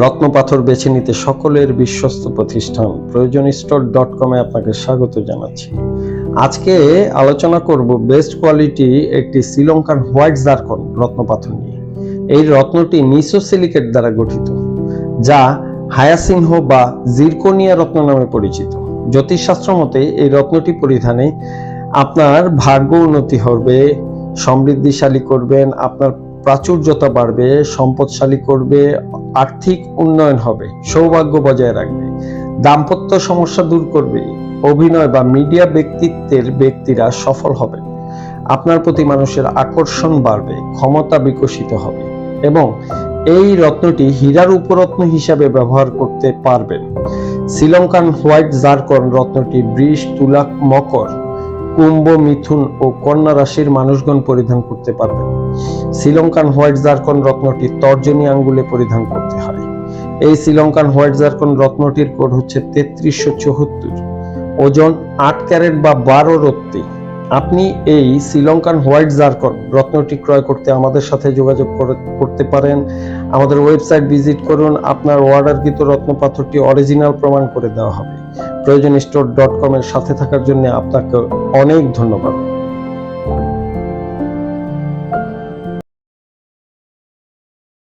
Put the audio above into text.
রত্নপাথর বেছে নিতে সকলের বিশ্বস্ত প্রতিষ্ঠান প্রয়োজন স্টোর ডট কমে আপনাকে স্বাগত জানাচ্ছি। আজকে আলোচনা করব বেস্ট কোয়ালিটি একটি শ্রীলঙ্কার হোয়াইট জারকন রত্নপাথর নিয়ে। এই রত্নটি নিসোসিলিকেট দ্বারা গঠিত, যা হায়াসিনহ বা জিরকোনিয়া রত্ন নামে পরিচিত। জ্যোতিষশাস্ত্র মতে এই রত্নটি পরিধানে আপনার ভাগ্য উন্নতি হবে, সমৃদ্ধিশালী করবেন, আপনার প্রাচুর্যতা বাড়বে, সম্পদশালী করবে, আর্থিক উন্নয়ন হবে, সৌভাগ্য বজায় রাখবে। দাম্পত্য সমস্যা দূর করবে, অভিনয় বা মিডিয়া ব্যক্তিত্বের ব্যক্তিরা সফল হবে। আপনার প্রতি মানুষের আকর্ষণ বাড়বে, ক্ষমতা বিকশিত হবে এবং এই রত্নটি হীরার উপরত্ন হিসাবে ব্যবহার করতে পারবেন। শ্রীলঙ্কান হোয়াইট জারকন রত্নটি বৃষ তুলা মকর কুম্ভ, মিথুন ও কন্যা রাশির মানুষগণ পরিধান করতে পারবেন। শ্রীলঙ্কান হোয়াইট জারকন রত্নটি তর্জনী আঙ্গুলে পরিধান করতে হয় এই শ্রীলঙ্কান হোয়াইট জারকন রত্নটির কোড হচ্ছে তেত্রিশশো চৌহত্তর ওজন আট ক্যারেট বা বারো রত্তি। আপনি এই শ্রীলঙ্কান হোয়াইট জারকন রত্নটি ক্রয় করতে আমাদের সাথে যোগাযোগ করে- করতে পারেন। আমাদের ওয়েবসাইট ভিজিট করুন। আপনার অর্ডারকৃত রত্ন পাথরটি অরিজিনাল প্রমাণ করে দেওয়া হবে। প্রয়োজন স্টোর ডট কমের সাথে থাকার জন্য আপনাকে অনেক ধন্যবাদ।